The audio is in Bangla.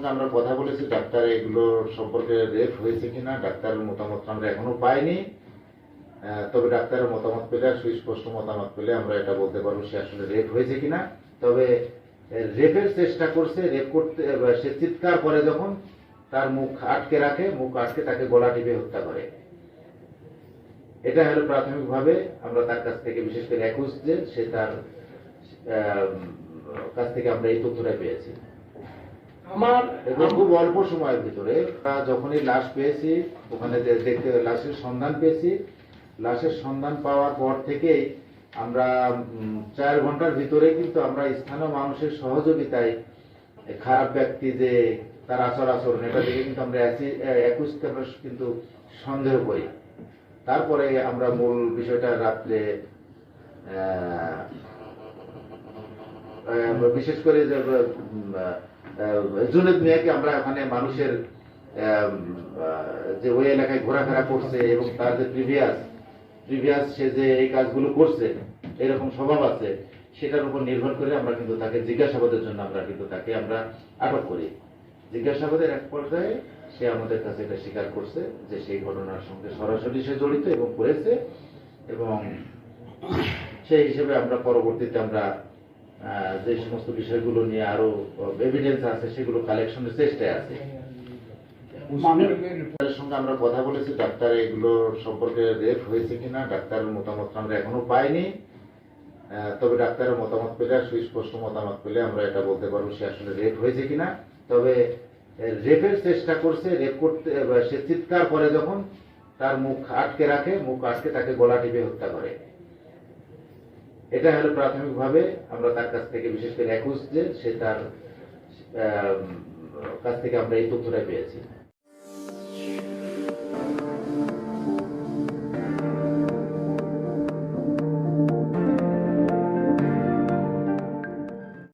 সঙ্গে আমরা কথা বলেছি, ডাক্তার এগুলো সম্পর্কে রেফ হয়েছে কিনা, ডাক্তারের মতামত আমরা এখনও পাইনি। তবে ডাক্তারের মতামত পেলে সুস্পষ্ট মতামত পেলে আমরা এটা বলতে পারব সে আসলে রেপ হয়েছে কিনা। তবে রেপের চেষ্টা করছে রেপ করতে সে চিৎকার করে যখন, তার মুখ আটকে রাখে, মুখ আটকে তাকে গলা টিপে হত্যা করে। এটা হলো প্রাথমিকভাবে আমরা তার কাছ থেকে, বিশেষ করে একুশ যে সে তার কাছ থেকে আমরা এই তথ্যটা পেয়েছি। আমার খুব অল্প সময়ের ভিতরে যখনই লাশ পেয়েছি, ওখানে দেখতে লাশের সন্ধান পেয়েছি, লাশের সন্ধান পাওয়ার পর থেকেই আমরা চার ঘণ্টার ভিতরে কিন্তু আমরা স্থানীয় মানুষের সহযোগিতায় খারাপ ব্যক্তি যে তার আচর আচরণ, এটা দেখে কিন্তু আমরা একুশকে আমরা কিন্তু সন্দেহ করি। তারপরে আমরা মূল বিষয়টা রাত্রে বিশেষ করে যে জুনেদ মিয়াকে আমরা ওখানে মানুষের যে ওই এলাকায় ঘোরাফেরা করছে এবং তার যে প্রিভিয়াস প্রিভিয়াস সে যে এই কাজগুলো করছে, এরকম স্বভাব আছে, সেটার উপর নির্ভর করে আমরা কিন্তু তাকে জিজ্ঞাসাবাদের জন্য আমরা কিন্তু তাকে আমরা আটক করি। জিজ্ঞাসাবাদের এক পর্যায়ে সে আমাদের কাছে এটা স্বীকার করছে যে সেই ঘটনার সঙ্গে সরাসরি সে জড়িত এবং করেছে এবং সেই হিসেবে আমরা পরবর্তীতে আমরা যে সমস্ত বিষয়গুলো নিয়ে আরও এভিডেন্স আছে সেগুলো কালেকশনের চেষ্টায় আছে। সঙ্গে আমরা কথা বলেছি ডাক্তার এগুলো সম্পর্কে রেপ হয়েছে কিনা ডাক্তারের মতামত আমরা এখনও পাইনি। তবে ডাক্তারের মতামত পেলে আর সুস্পষ্ট মতামত পেলে আমরা এটা বলতে পারব সে আসলে রেপ হয়েছে কিনা। তবে রেপের চেষ্টা করছে রেপ করতে সে চিৎকার করে যখন তার মুখ আটকে রাখে মুখ আটকে তাকে গলা টিপে হত্যা করে। এটা হলো প্রাথমিকভাবে আমরা তার কাছ থেকে, বিশেষ করে একুশ যে সে তার কাছ থেকে আমরা এই তথ্যটা পেয়েছি।